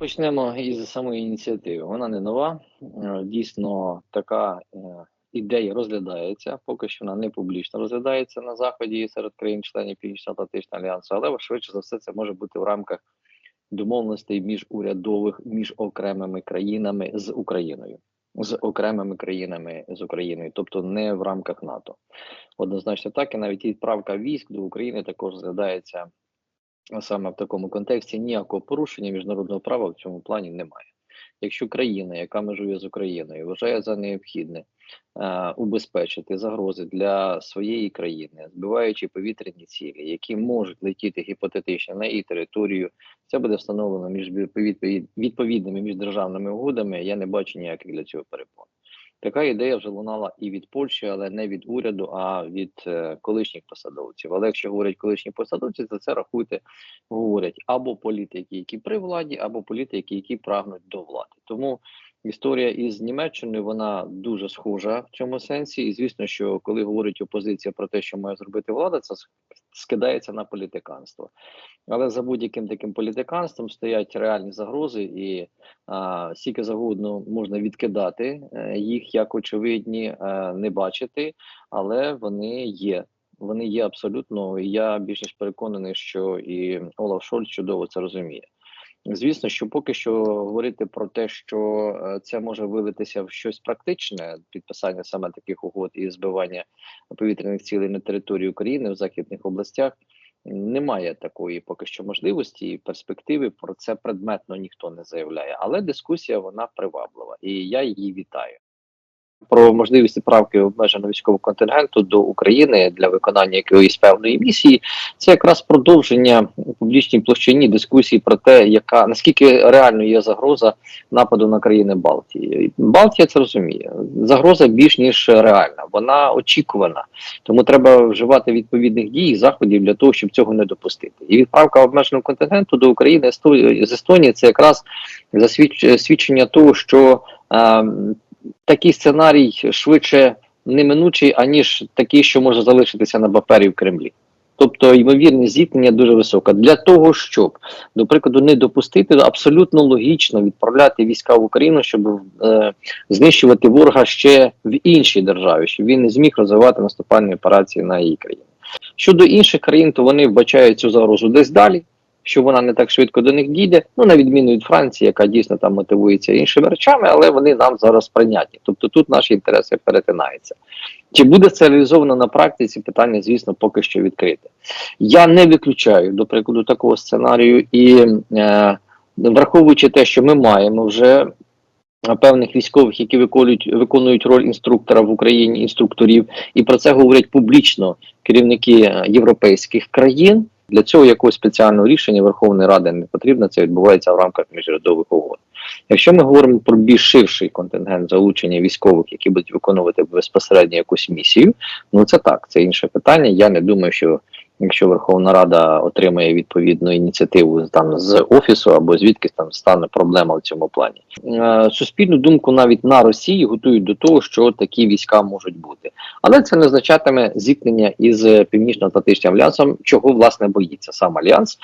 Почнемо із самої ініціативи. Вона не нова. Е, Дійсно, така е, ідея розглядається. Поки що вона не публічно розглядається на заході серед країн-членів Північно-Атлантичного альянсу, але швидше за все це може бути в рамках домовленостей міжурядових між окремими країнами з Україною. З окремими країнами з Україною, тобто не в рамках НАТО. Однозначно так, і навіть відправка військ до України також розглядається саме в такому контексті ніякого порушення міжнародного права в цьому плані немає. Якщо країна, яка межує з Україною, вважає за необхідне е, убезпечити загрози для своєї країни, збиваючи повітряні цілі, які можуть летіти гіпотетично на її територію, це буде встановлено між відповід- відповідними міждержавними угодами. Я не бачу ніяких для цього перепон. Така ідея вже лунала і від Польщі, але не від уряду, а від е, колишніх посадовців. Але якщо говорять колишні посадовці, то це рахуйте, говорять або політики, які при владі, або політики, які прагнуть до влади. Тому історія із Німеччиною вона дуже схожа в цьому сенсі. І звісно, що коли говорить опозиція про те, що має зробити влада, це скидається на політиканство. Але за будь-яким таким політиканством стоять реальні загрози, і а, скільки завгодно можна відкидати е, їх як очевидні, е, не бачити, але вони є. Вони є абсолютно. і Я більш ніж переконаний, що і Олаф Шольц чудово це розуміє. Звісно, що поки що говорити про те, що е, це може вилитися в щось практичне, підписання саме таких угод і збивання повітряних цілей на території України в західних областях. Немає такої поки що можливості і перспективи. Про це предметно ніхто не заявляє, але дискусія вона приваблива, і я її вітаю. Про можливість відправки обмеженого військового контингенту до України для виконання якоїсь певної місії це якраз продовження у публічній площині дискусії про те, яка наскільки реально є загроза нападу на країни Балтії. Балтія це розуміє. Загроза більш ніж реальна, вона очікувана, тому треба вживати відповідних дій і заходів для того, щоб цього не допустити. І відправка обмеженого контингенту до України з Естонії це якраз засвідч- свідчення того, що е, такий сценарій швидше неминучий, аніж такий, що може залишитися на папері в Кремлі. Тобто ймовірність зіткнення дуже висока. Для того, щоб, до прикладу, не допустити, абсолютно логічно відправляти війська в Україну, щоб е, знищувати ворога ще в іншій державі, щоб він не зміг розвивати наступальні операції на її країні. Щодо інших країн, то вони вбачають цю загрозу десь далі, що вона не так швидко до них дійде. Ну на відміну від Франції, яка дійсно там мотивується іншими речами, але вони нам зараз прийнятні. Тобто тут наші інтереси перетинаються. Чи буде це реалізовано на практиці? Питання, звісно, поки що відкрите. Я не виключаю, до прикладу, такого сценарію, і е, враховуючи те, що ми маємо вже е, певних військових, які виконують, виконують роль інструктора в Україні, інструкторів, і про це говорять публічно керівники е, європейських країн. Для цього якогось спеціального рішення Верховної Ради не потрібно. Це відбувається в рамках міжрядових угод. Якщо ми говоримо про більш ширший контингент залучення військових, які будуть виконувати безпосередньо якусь місію, ну це так, це інше питання. Я не думаю, що якщо Верховна Рада отримає відповідну ініціативу там з офісу або звідкись там стане проблема в цьому плані. Е, суспільну думку навіть на Росії готують до того, що такі війська можуть бути, але це не означатиме зіткнення із північно-атлантичним альянсом, чого власне боїться сам альянс.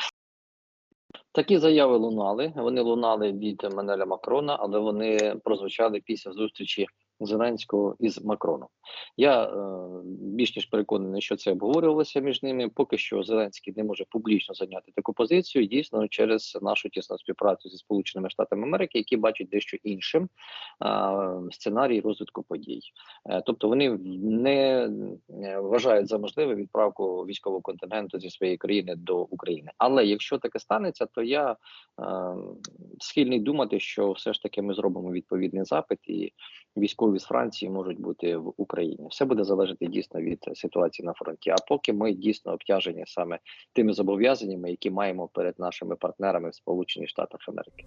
Такі заяви лунали. Вони лунали від Манеля Макрона, але вони прозвучали після зустрічі Зеленського із Макроном. Я е, більш ніж переконаний, що це обговорювалося між ними. Поки що Зеленський не може публічно зайняти таку позицію. Дійсно, через нашу тісну співпрацю зі Сполученими Штатами Америки, які бачать дещо іншим е, сценарій розвитку подій. Е, тобто вони не е, вважають за можливе відправку військового контингенту зі своєї країни до України. Але якщо таке станеться, то я е, схильний думати, що все ж таки ми зробимо відповідний запит, і військові з Франції можуть бути в Україні. Все буде залежати дійсно від ситуації на фронті. А поки ми дійсно обтяжені саме тими зобов'язаннями, які маємо перед нашими партнерами в Сполучених Штатах Америки.